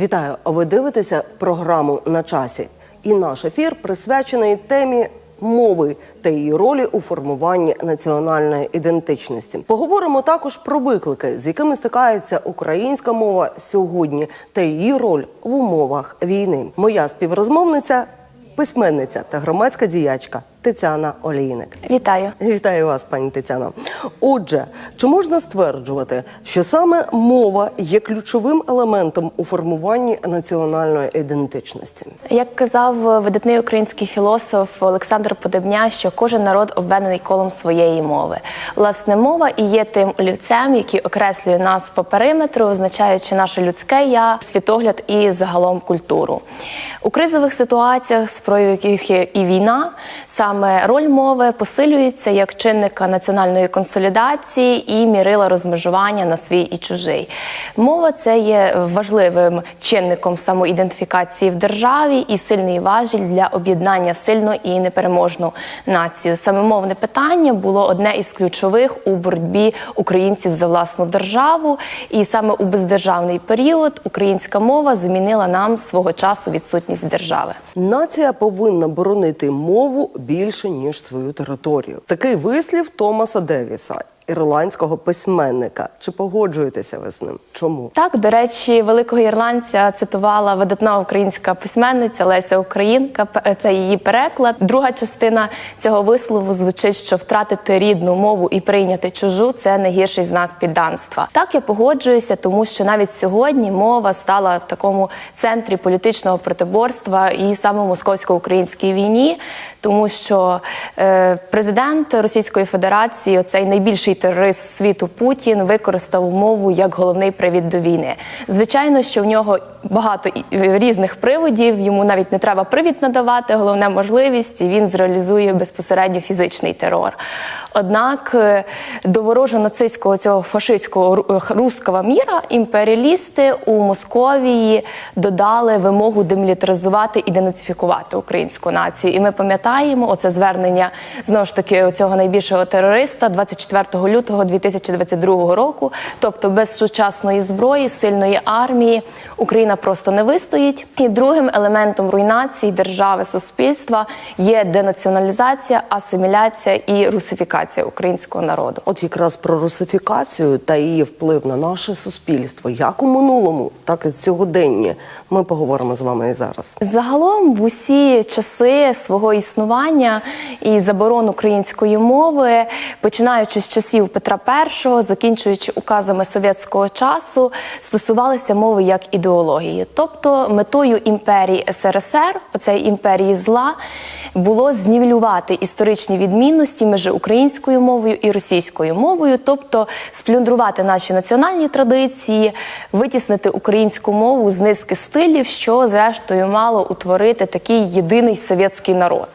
Вітаю! Ви дивитеся програму на часі. І наш ефір присвячений темі мови та її ролі у формуванні національної ідентичності. Поговоримо також про виклики, з якими стикається українська мова сьогодні, та її роль в умовах війни. Моя співрозмовниця, письменниця та громадська діячка Тетяна Олійник. Вітаю. Вітаю вас, пані Тетяно. Отже, чи можна стверджувати, що саме мова є ключовим елементом у формуванні національної ідентичності? Як казав видатний український філософ Олександр Подебня, що кожен народ обведений колом своєї мови. Власне, мова і є тим олівцем, який окреслює нас по периметру, визначаючи наше людське я, світогляд і загалом культуру. У кризових ситуаціях, з яких є і війна, саме роль мови посилюється як чинника національної консолідації і мірила розмежування на свій і чужий. Мова це є важливим чинником самоідентифікації в державі і сильний важіль для об'єднання сильну і непереможну націю. Саме мовне питання було одне із ключових у боротьбі українців за власну державу, і саме у бездержавний період українська мова замінила нам свого часу відсутність держави. Нація повинна боронити мову більше ніж свою територію. Такий вислів Томаса Девіса, ірландського письменника. Чи погоджуєтеся ви з ним? Чому? Так, до речі, великого ірландця цитувала видатна українська письменниця Леся Українка. Це її переклад. Друга частина цього вислову звучить, що втратити рідну мову і прийняти чужу це найгірший знак підданства. Так я погоджуюся, тому що навіть сьогодні мова стала в такому центрі політичного протиборства і саме московсько-українській війні, тому що е, президент Російської Федерації, оцей найбільший терорист світу Путін, використав мову як головний привід до війни. Звичайно, що в нього багато різних приводів. Йому навіть не треба привід надавати, головне можливість, і він зреалізує безпосередньо фізичний терор. Однак е, до ворожого нацистського цього фашистського ру- руского міра імперіалісти у Московії додали вимогу демілітаризувати і денацифікувати українську націю. І ми пам'ятаємо оце звернення знову ж таки цього найбільшого терориста 24 лютого 2022 року. Тобто без сучасної зброї, сильної армії Україна просто не вистоїть. І другим елементом руйнації держави суспільства є денаціоналізація, асиміляція і русифікація українського народу. От якраз про русифікацію та її вплив на наше суспільство, як у минулому, так і сьогоденні. Ми поговоримо з вами і зараз. Загалом в усі часи свого існування і заборон української мови, починаючи з часів Петра І, закінчуючи указами совєтського часу, стосувалися мови як ідеології. Тобто метою імперії СРСР, оцеї імперії зла, було знівелювати історичні відмінності між українською мовою і російською мовою, тобто сплюндрувати наші національні традиції, витіснити українську мову з низки стилів, що зрештою мало утворити такий єдиний совєтський народ.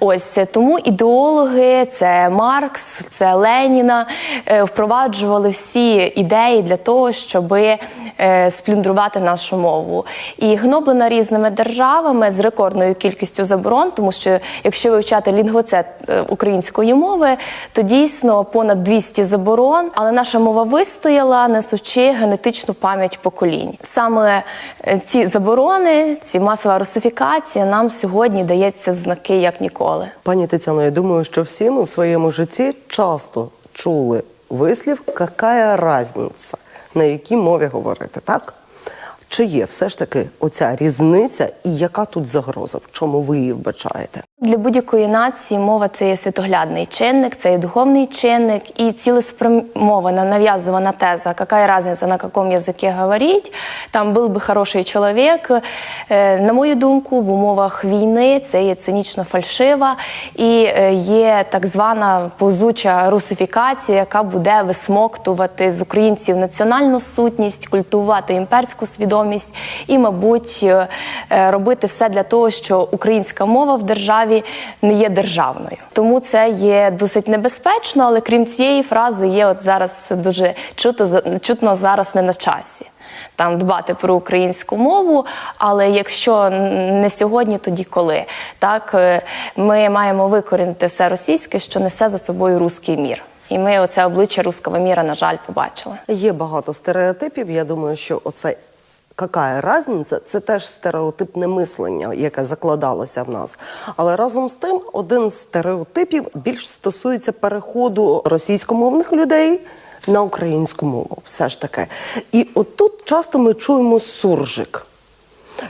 Ось тому ідеологи, це Маркс, це Леніна, е, впроваджували всі ідеї для того, щоб сплюндрувати нашу мову. І гноблена різними державами з рекордною кількістю заборон, тому що якщо вивчати лінгвоцет е, української мови, то дійсно понад 200 заборон, але наша мова вистояла, несучи генетичну пам'ять поколінь. Саме е, ці заборони, ці масова русифікація нам сьогодні дається знаки як ніколи. Пані Тетяно, я думаю, що всі ми в своєму житті часто чули вислів «какая разниця», на якій мові говорити, так? Чи є все ж таки оця різниця, і яка тут загроза? В чому ви її вбачаєте? Для будь-якої нації мова це є світоглядний чинник, це є духовний чинник і цілеспрямована нав'язувана теза, яка разниця на якому язикі говорить, там був би хороший чоловік. Е, На мою думку, в умовах війни це є цинічно фальшива і е, є так звана повзуча русифікація, яка буде висмоктувати з українців національну сутність, культувати імперську свідомість і, мабуть, е, робити все для того, що українська мова в державі не є державною. Тому це є досить небезпечно, але крім цієї фрази, є от зараз дуже чуто чутно зараз не на часі. Там дбати про українську мову, але якщо не сьогодні, тоді коли так е, ми маємо викорінити все російське, що несе за собою руський мір. І ми оце обличчя руського міра, на жаль, побачили. Є багато стереотипів. Я думаю, що оце Какая разниця? Це теж стереотипне мислення, яке закладалося в нас. Але разом з тим, один з стереотипів більш стосується переходу російськомовних людей на українську мову. Все ж таки. І отут часто ми чуємо суржик.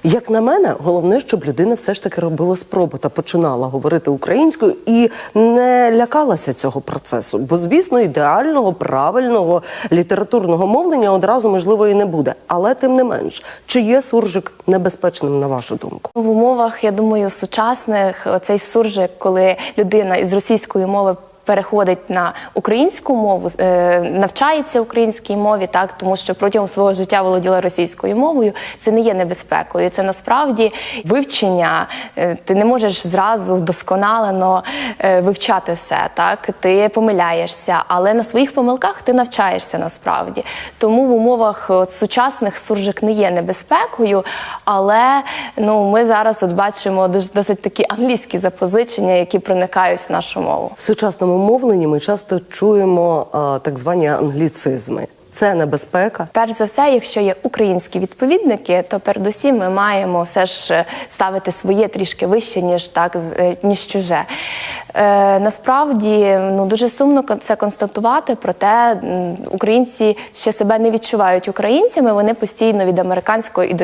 Як на мене, головне, щоб людина все ж таки робила спробу та починала говорити українською і не лякалася цього процесу. Бо, звісно, ідеального, правильного літературного мовлення одразу можливо і не буде. Але тим не менш, чи є суржик небезпечним на вашу думку? В умовах, я думаю, сучасних цей суржик, коли людина із російської мови. Переходить на українську мову, е, навчається українській мові, так тому що протягом свого життя володіла російською мовою. Це не є небезпекою. Це насправді вивчення. Е, Ти не можеш зразу вдосконалено е, вивчати все. Так ти помиляєшся, але на своїх помилках ти навчаєшся насправді. Тому в умовах сучасних суржик не є небезпекою. Але ну ми зараз от бачимо дос- досить такі англійські запозичення, які проникають в нашу мову. В сучасному мовленні ми часто чуємо а, так звані англіцизми. Це небезпека. Перш за все, якщо є українські відповідники, то передусім ми маємо все ж е, ставити своє трішки вище, ніж так е, ніж чуже. Е, насправді ну дуже сумно це констатувати, проте українці ще себе не відчувають українцями. Вони постійно від американського і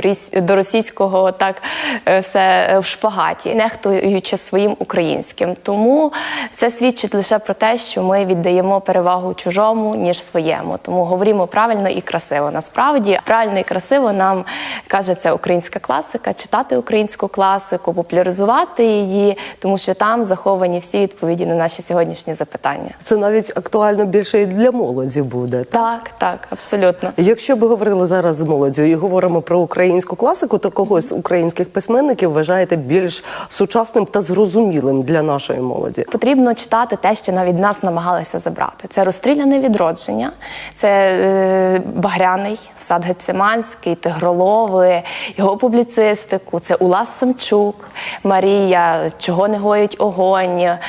до російського так е, все е, в шпагаті, нехтуючи своїм українським. Тому це свідчить лише про те, що ми віддаємо перевагу чужому ніж своєму. Тому говоримо правильно і красиво. Насправді правильно і красиво нам каже це українська класика, читати українську класику, популяризувати її, тому що там заховані всі відповіді на наші сьогоднішні запитання. Це навіть актуально більше і для молоді буде. Так, так, абсолютно. Якщо би говорили зараз з молоддю і говоримо про українську класику, то когось з українських письменників вважаєте більш сучасним та зрозумілим для нашої молоді. Потрібно читати те, що навіть нас намагалися забрати. Це розстріляне відродження, це е, Багряний, Сад Гециманський, Тигролови, його публіцистику, це Улас Самчук, Марія, Чого не гоїть огонь.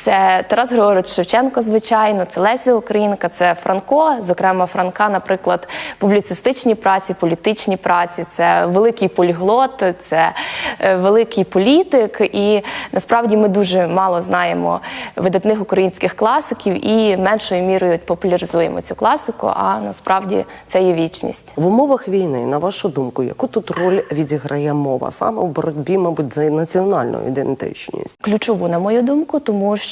Це Тарас Григорович Шевченко, звичайно, це Леся Українка, це Франко, зокрема Франка, наприклад, публіцистичні праці, політичні праці, це великий поліглот, це е, великий політик. І насправді ми дуже мало знаємо видатних українських класиків і меншою мірою популяризуємо цю класику. А насправді це є вічність. В умовах війни, на вашу думку, яку тут роль відіграє мова саме в боротьбі, мабуть, за національну ідентичність? ключову, на мою думку, тому що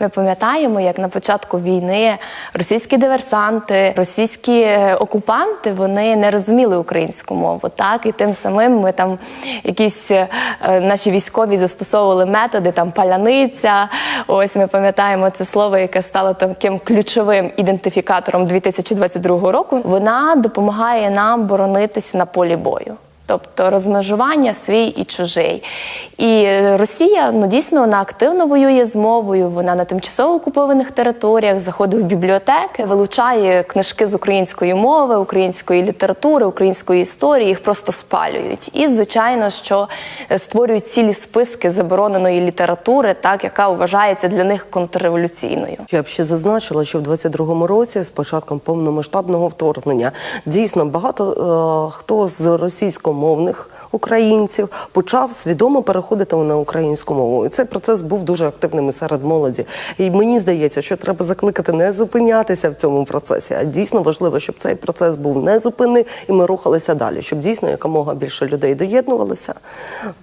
ми пам'ятаємо, як на початку війни російські диверсанти, російські е, окупанти вони не розуміли українську мову, так і тим самим ми там якісь е, наші військові застосовували методи там паляниця. Ось ми пам'ятаємо це слово, яке стало таким ключовим ідентифікатором 2022 року. Вона допомагає нам боронитися на полі бою. Тобто розмежування свій і чужий. І е, Росія ну дійсно вона активно воює з мовою. Вона на тимчасово окупованих територіях заходить в бібліотеки, вилучає книжки з української мови, української літератури, української історії. Їх просто спалюють. І звичайно, що е, створюють цілі списки забороненої літератури, так яка вважається для них контрреволюційною. Я б ще зазначила, що в 22-му році, з початком повномасштабного вторгнення, дійсно багато е, хто з російськомовних українців почав свідомо переходити на українську мову. І цей процес був дуже активним і серед молоді. І мені здається, що треба закликати не зупинятися в цьому процесі. А дійсно важливо, щоб цей процес був не зупинений, і ми рухалися далі, щоб дійсно якомога більше людей доєднувалися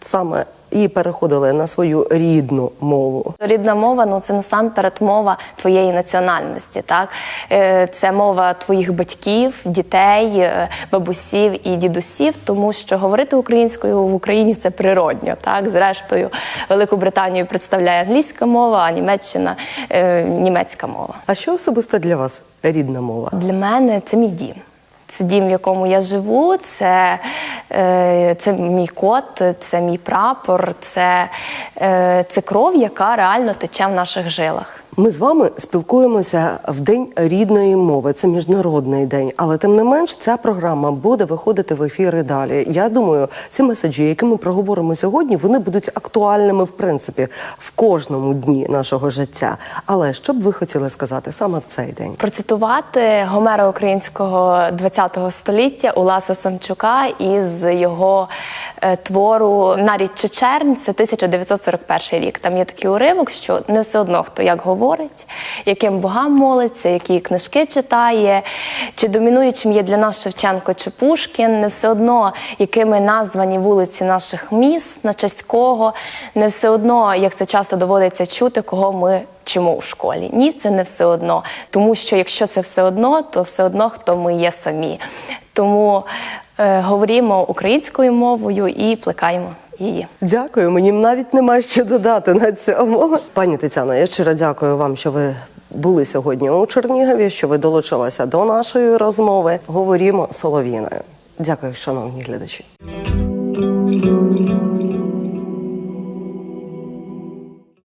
саме і переходили на свою рідну мову. Рідна мова ну це насамперед мова твоєї національності. Так Е, це мова твоїх батьків, дітей, е, бабусів і дідусів, тому що говорити українською в Україні це природньо. Так, зрештою, Велику Британію представляє англійська мова, а Німеччина е, німецька мова. А що особисто для вас рідна мова? Для мене це мій дім. Це дім, в якому я живу, це, е, це мій кот, це мій прапор, це, е, це кров, яка реально тече в наших жилах. Ми з вами спілкуємося в день рідної мови. Це міжнародний день, але тим не менш ця програма буде виходити в ефір і далі. Я думаю, ці меседжі, які ми проговоримо сьогодні, вони будуть актуальними в принципі в кожному дні нашого життя. Але що б ви хотіли сказати саме в цей день? Процитувати Гомера українського ХХ століття Уласа Самчука із його е, твору Нарід Чечерн, це 1941 рік. Там є такий уривок, що не все одно хто як говорить, яким богам молиться, які книжки читає, чи домінуючим є для нас Шевченко чи Пушкін, не все одно, якими названі вулиці наших міст, на честь кого, не все одно, як це часто доводиться чути, кого ми вчимо у школі. Ні, це не все одно. Тому що якщо це все одно, то все одно хто ми є самі. Тому е, говоримо українською мовою і плекаємо її. Дякую, мені навіть нема що додати на цьому. Пані Тетяно, я щиро дякую вам, що ви були сьогодні у Чернігові, що ви долучилися до нашої розмови. Говоримо солов'їною. Дякую, шановні глядачі.